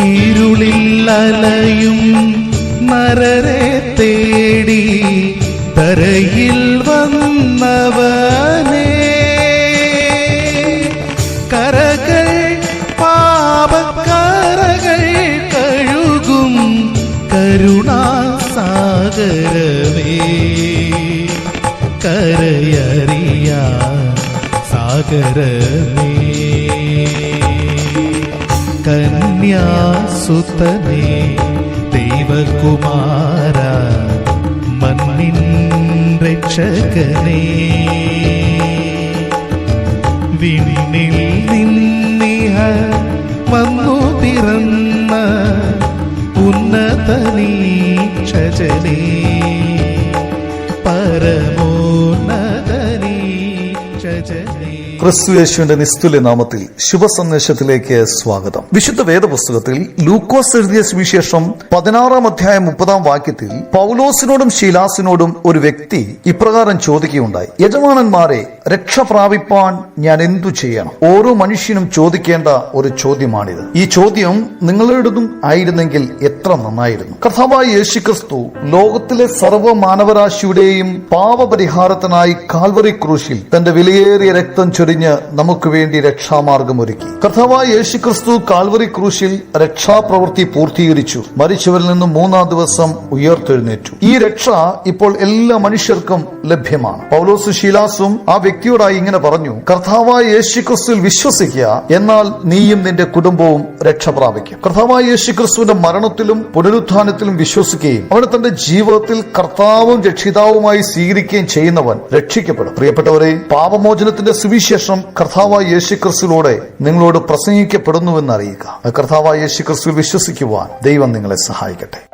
ഇരുളിൽ അലയും നരരെ തേടി തരയിൽ വന്നവനേ. കരകൾ പാപക്കരകൾ കഴുകും കരുണാസാഗരമേ. കരയറിയ സാഗരമേ. കന്യാസുതനേ ദൈവകുമാര മണ്ണിൻ രക്ഷകനേ. വിണ്ണിൽ നിന്നിഹ വന്നു പിറന്ന ഉന്നതനീക്ഷജനേ ക്രിസ്തു യേശുവിന്റെ നിസ്തുല്യ നാമത്തിൽ ശുഭസന്ദേശത്തിലേക്ക് സ്വാഗതം. വിശുദ്ധ വേദപുസ്തകത്തിൽ ലൂക്കോസ് എഴുതിയ സുവിശേഷം പതിനാറാം അധ്യായം മുപ്പതാം വാക്യത്തിൽ പൗലോസിനോടും ശീലാസിനോടും ഒരു വ്യക്തി ഇപ്രകാരം ചോദിക്കുകയുണ്ടായി. യജമാനന്മാരെ രക്ഷ പ്രാപിപ്പാൻ ഞാൻ എന്തു ചെയ്യണം? ഓരോ മനുഷ്യനും ചോദിക്കേണ്ട ഒരു ചോദ്യമാണിത്. ഈ ചോദ്യം നിങ്ങളുടേതും ആയിരുന്നെങ്കിൽ എത്ര നന്നായിരുന്നു. കർത്താവായ യേശുക്രിസ്തു ലോകത്തിലെ സർവ മാനവരാശിയുടെയും പാപപരിഹാരത്തിനായി കാൽവറി ക്രൂശിൽ തന്റെ വിലയേറിയ രക്തം ചൊരിഞ്ഞ് നമുക്ക് വേണ്ടി രക്ഷാമാർഗം ഒരുക്കി. കർത്താവായ യേശുക്രിസ്തു കാൽവറി ക്രൂശിൽ രക്ഷാപ്രവൃത്തി പൂർത്തീകരിച്ചു. മരിച്ചവരിൽ നിന്ന് മൂന്നാം ദിവസം ഉയർത്തെഴുന്നേറ്റു. ഈ രക്ഷ ഇപ്പോൾ എല്ലാ മനുഷ്യർക്കും ലഭ്യമാണ്. പൗലോസ് ശീലാസും ആ വ്യക്തിയോടായി ഇങ്ങനെ പറഞ്ഞു കർത്താവായ യേശു ക്രിസ്തുവിൽ വിശ്വസിക്കുക എന്നാൽ നീയും നിന്റെ കുടുംബവും രക്ഷ പ്രാപിക്കും കർത്താവായ യേശുക്രിസ്തുവിന്റെ മരണത്തിലും പുനരുത്ഥാനത്തിലും വിശ്വസിക്കുകയും അവനെ തന്റെ ജീവിതത്തിൽ കർത്താവും രക്ഷിതാവുമായി സ്വീകരിക്കുകയും ചെയ്യുന്നവൻ രക്ഷിക്കപ്പെടും. പ്രിയപ്പെട്ടവരെ പാപമോചനത്തിന്റെ സുവിശേഷം കർത്താവായ യേശുക്രിസ്തുവിലൂടെ നിങ്ങളോട് പ്രസംഗിക്കപ്പെടുന്നുവെന്ന് അറിയുക. ആ യേശു യേശുക്രിസ്തുവിൽ വിശ്വസിക്കുവാൻ ദൈവം നിങ്ങളെ സഹായിക്കട്ടെ.